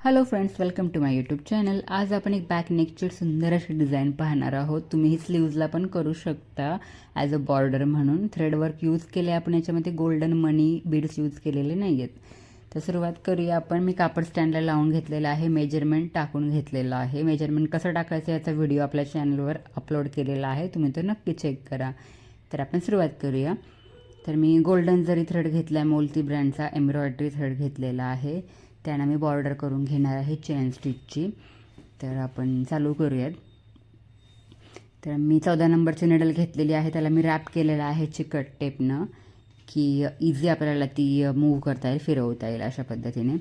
Hello friends welcome to my YouTube channel आज आपण एक बॅक नेकची सुंदर अशी डिझाईन पाहणार आहोत. तुम्ही ही स्लीव्जला पण करू शकता ॲज अ बॉर्डर म्हणून. थ्रेडवर्क यूज केले आपण याच्यामध्ये गोल्डन मनी बीड्स यूज केलेले नाही आहेत तर सुरुवात करूया आपण. मी कापड स्टँडला लावून घेतलेलं आहे मेजरमेंट टाकून घेतलेलं आहे. मेजरमेंट कसं टाकायचं याचा व्हिडिओ आपल्या चॅनलवर अपलोड केलेला आहे तुम्ही तो नक्की चेक करा. तर आपण सुरुवात करूया. तर मी गोल्डन जरी थ्रेड घेतला आहे मोलती ब्रँडचा एम्ब्रॉयडरी थ्रेड घेतलेला आहे. त्यानं मी बॉर्डर करून घेणार आहे चेन स्टिचची. तर आपण चालू करूयात. तर मी चौदा नंबरची निडल घेतलेली आहे. त्याला मी रॅप केलेला आहे चिकट टेपनं की इझी आपल्याला ती मूव करता येईल फिरवता येईल अशा पद्धतीने.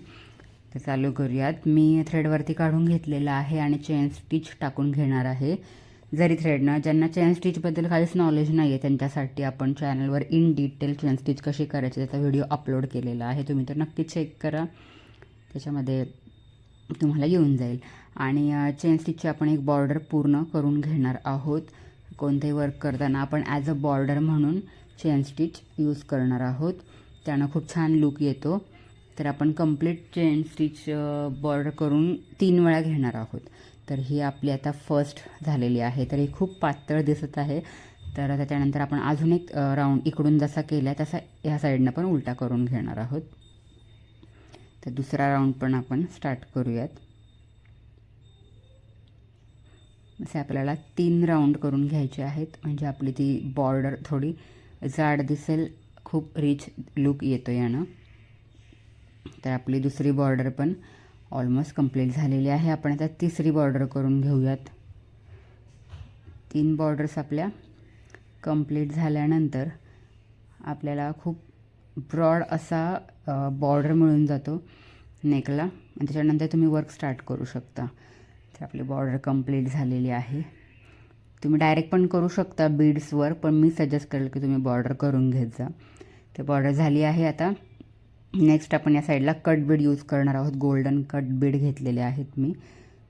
तर चालू करूयात. मी थ्रेडवरती काढून घेतलेला आहे आणि चेन स्टिच टाकून घेणार आहे. जरी थ्रेडनं ज्यांना चेन स्टिचबद्दल काहीच नॉलेज नाही आहे त्यांच्यासाठी आपण चॅनलवर इन डिटेल चेन स्टिच कशी करायची त्याचा व्हिडिओ अपलोड केलेला आहे. तुम्ही तर नक्की चेक करा. त्याच्यामध्ये तुम्हाला येऊन जाईल. आणि चेन स्टिचची आपण एक बॉर्डर पूर्ण करून घेणार आहोत. कोणतेही वर्क करताना आपण ॲज अ बॉर्डर म्हणून चेन स्टिच यूज करणार आहोत. त्यानं खूप छान लुक येतो. तर आपण कंप्लीट चेन स्टिच बॉर्डर करून तीन वेळा घेणार आहोत. तर ही आपली आता फर्स्ट झालेली आहे. तर ही खूप पातळ दिसत आहे. तर त्याच्यानंतर आपण अजून एक राऊंड इकडून जसा केला आहे तसा ह्या साईडनं पण उलटा करून घेणार आहोत. तर दुसरा राऊंड पण आपण स्टार्ट करूयात. असे आपल्याला तीन राऊंड करून घ्यायचे आहेत. म्हणजे आपली ती बॉर्डर थोडी जाड दिसेल खूप रिच लुक येतो यानं. तर आपली दुसरी बॉर्डर पण ऑलमोस्ट कंप्लीट झालेली आहे. आपण आता तिसरी बॉर्डर करून घेऊयात. तीन बॉर्डर्स आपल्या कंप्लीट झाल्यानंतर आपल्याला खूप ब्रॉड असा बॉर्डर मिळून जातो नेकला आणि त्याच्यानंतर तुम्ही वर्क स्टार्ट करू शकता. तर आपली बॉर्डर कंप्लीट झालेली आहे. तुम्ही डायरेक्ट पण करू शकता बीड्सवर पण मी सजेस्ट करेल की तुम्ही बॉर्डर करून घेत जा. तर बॉर्डर झाली आहे आता. नेक्स्ट आपण या साईडला कट बीड यूज करणार आहोत. गोल्डन कट बीड घेतलेले आहेत मी.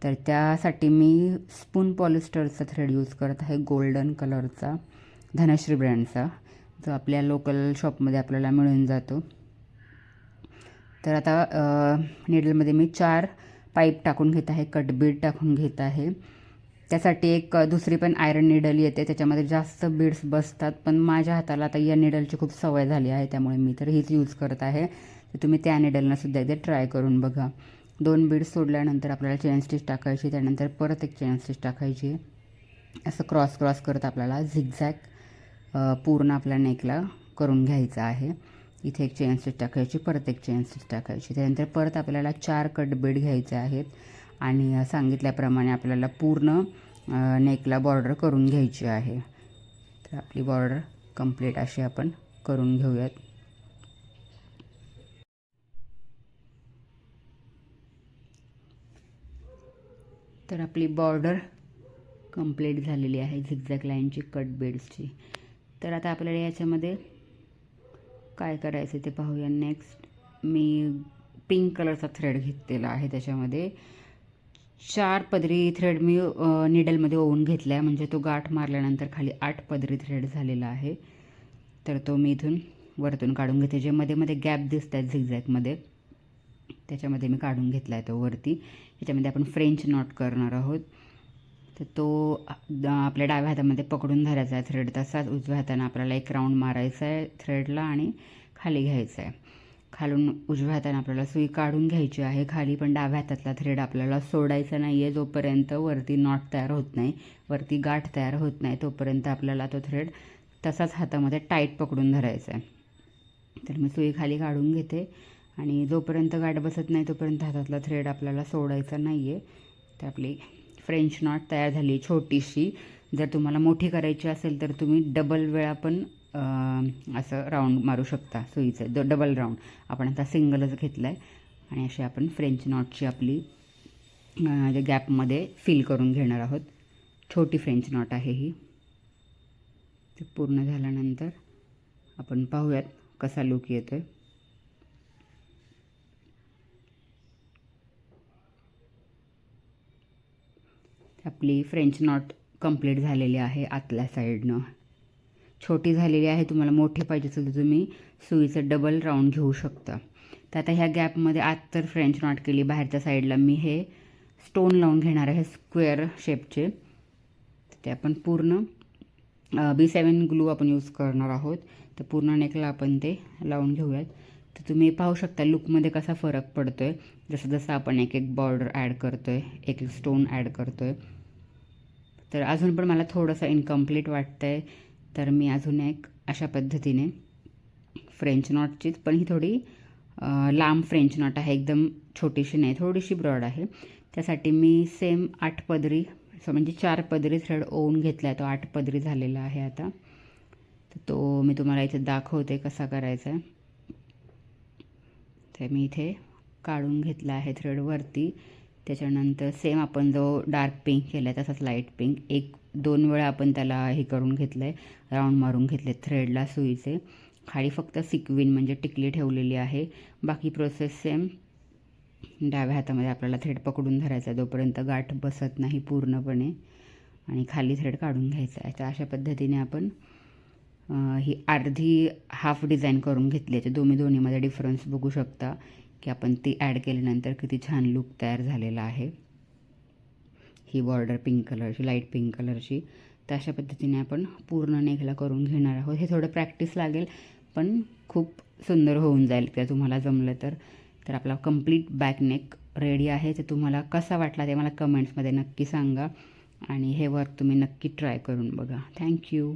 तर त्यासाठी मी स्पून पॉलिस्टरचा थ्रेड यूज करत आहे. गोल्डन कलरचा धनश्री ब्रँडचा. जो आपल्या लोकल शॉपमध्ये आपल्याला मिळून जातो. तर आता निडलमध्ये मी चार पाईप टाकून घेत आहे कट बीड टाकून घेत आहे. त्यासाठी एक दुसरी पण आयरन निडल येते त्याच्यामध्ये जास्त बीड्स बसतात पण माझ्या हाताला आता या निडलची खूप सवय झाली आहे त्यामुळे मी तर हीच यूज करत आहे. तर तुम्ही त्या निडलनंसुद्धा एकदा ट्राय करून बघा. दोन बीड्स सोडल्यानंतर आपल्याला चेन स्टिच टाकायची त्यानंतर परत एक चेन स्टिच टाकायची. असं क्रॉस क्रॉस करत आपल्याला झिगझॅग पूर्ण आपल्या नेकला करून घ्यायचा आहे. इथे एक चेन स्टिच टाकायची परत एक चेन स्टिच टाकायची. त्यानंतर परत आपल्याला चार कट बेड घ्यायचे आहेत. आणि सांगितल्याप्रमाणे आपल्याला पूर्ण नेकला बॉर्डर करून घ्यायची आहे. तर आपली बॉर्डर कंप्लीट अशी आपण करून घेऊयात. तर आपली बॉर्डर कंप्लीट झालेली आहे झिगझॅग लाईनची कट बेड्सची तर आता आपल्याला याच्यामध्ये काय करायचं ते पाहूया नेक्स्ट मी पिंक कलरचा थ्रेड घेतलेला आहे त्याच्यामध्ये. चार पदरी थ्रेड मी निडलमध्ये ओवून घेतला आहे म्हणजे तो गाठ मारल्यानंतर खाली आठ पदरी थ्रेड झालेला आहे. तर तो मी इथून वरतून काढून घेते. जे मध्ये मध्ये गॅप दिसत आहेत झिगझॅगमध्ये त्याच्यामध्ये मी काढून घेतला आहे तो वरती. याच्यामध्ये आपण फ्रेंच नॉट करणार आहोत. तर तो आपल्या डाव्या हातामध्ये पकडून धरायचा आहे. थ्रेड तसाच उजव्या हाताने आपल्याला एक राऊंड मारायचा आहे थ्रेडला आणि खाली घ्यायचा आहे. खालून उजव्या हाताने आपल्याला सुई काढून घ्यायची आहे. खाली पण डाव्या हातातला थ्रेड आपल्याला सोडायचा नाही आहे जोपर्यंत वरती नॉट तयार होत नाही. वरती गाठ तयार होत नाही तोपर्यंत आपल्याला तो थ्रेड तसाच हातामध्ये टाईट पकडून धरायचा आहे. तर मी सुई खाली काढून घेते आणि जोपर्यंत गाठ बसत नाही तोपर्यंत हातातला थ्रेड आपल्याला सोडायचा नाही आहे तर आपली फ्रेंच नॉट तयार झाली छोटीशी. जर तुम्हाला मोठी करायची असेल तर तुम्ही डबल वेळा पण असं राऊंड मारू शकता. सुईचं द डबल राऊंड आपण आता सिंगलच घेतलं आहे आणि अशी आपण फ्रेंच नॉटची आपली गॅपमध्ये फिल करून घेणार आहोत. छोटी फ्रेंच नॉट आहे ही. ते पूर्ण झाल्यानंतर आपण पाहूयात कसा लुक येतो आहे आपली फ्रेंच नॉट कंप्लीट झालेली आहे आतल्या साईडनं छोटी झालेली आहे तुम्हाला मोठी पाहिजे असेल तर तुम्ही सुईचं डबल राऊंड घेऊ शकता. तर आता ह्या गॅपमध्ये आत तर फ्रेंच नॉट केली बाहेरच्या साईडला मी हे स्टोन लावून घेणार आहे स्क्वेअर शेपचे ते आपण पूर्ण बी सेवन ग्लू आपण यूज करणार आहोत. तर पूर्ण नेकला आपण ते लावून घेऊयात. तर तुम्ही पाहू शकता लुकमध्ये कसा फरक पडतो आहे जसं जसं आपण एक एक बॉर्डर ॲड करतो आहे एक एक स्टोन ॲड करतो आहे तर अजून पण मला थोडंसं इनकम्प्लीट वाटतं आहे तर मी अजून एक अशा पद्धतीने फ्रेंच नॉटचीच पण ही थोडी लांब फ्रेंच नॉट आहे. एकदम छोटीशी नाही थोडीशी ब्रॉड आहे. त्यासाठी मी सेम आठ पदरी असं म्हणजे चार पदरी थ्रेड ओवून घेतला आहे तो आठ पदरी झालेला आहे आता. तर तो मी तुम्हाला इथे दाखवते कसा करायचा आहे तर मी इथे काढून घेतला आहे थ्रेड वरती. त्याच्यानंतर सेम आपण जो डार्क पिंक केला आहे तसाच लाइट पिंक एक दोन वेळा आपण त्याला हे करून घेतलं आहे राऊंड मारून घेतले थ्रेडला सुईचे. खाली फक्त सिक्विन म्हणजे टिकली ठेवलेली आहे. बाकी प्रोसेस सेम डाव्या हातामध्ये आपल्याला थ्रेड पकडून धरायचा आहे जोपर्यंत गाठ बसत नाही पूर्णपणे. आणि खाली थ्रेड काढून घ्यायचा आहे. तर अशा पद्धतीने आपण ही अर्धी हाफ डिझाईन करून घेतली आहे. तर दोन्ही दोन्हीमध्ये डिफरन्स बघू शकता. की आपण ती ॲड केल्यानंतर किती छान लुक तयार झालेला आहे. ही बॉर्डर पिंक कलरची लाइट पिंक कलरची. तर अशा पद्धतीने आपण पूर्ण नेकला करून घेणार आहोत. हे थोडं प्रॅक्टिस लागेल पण खूप सुंदर होऊन जाईल. त्या तुम्हाला जमलं तर तर आपला कंप्लीट बॅकनेक रेडी आहे. ते तुम्हाला कसा वाटला ते मला कमेंट्समध्ये नक्की सांगा. आणि हे वर्क तुम्ही नक्की ट्राय करून बघा. थँक्यू.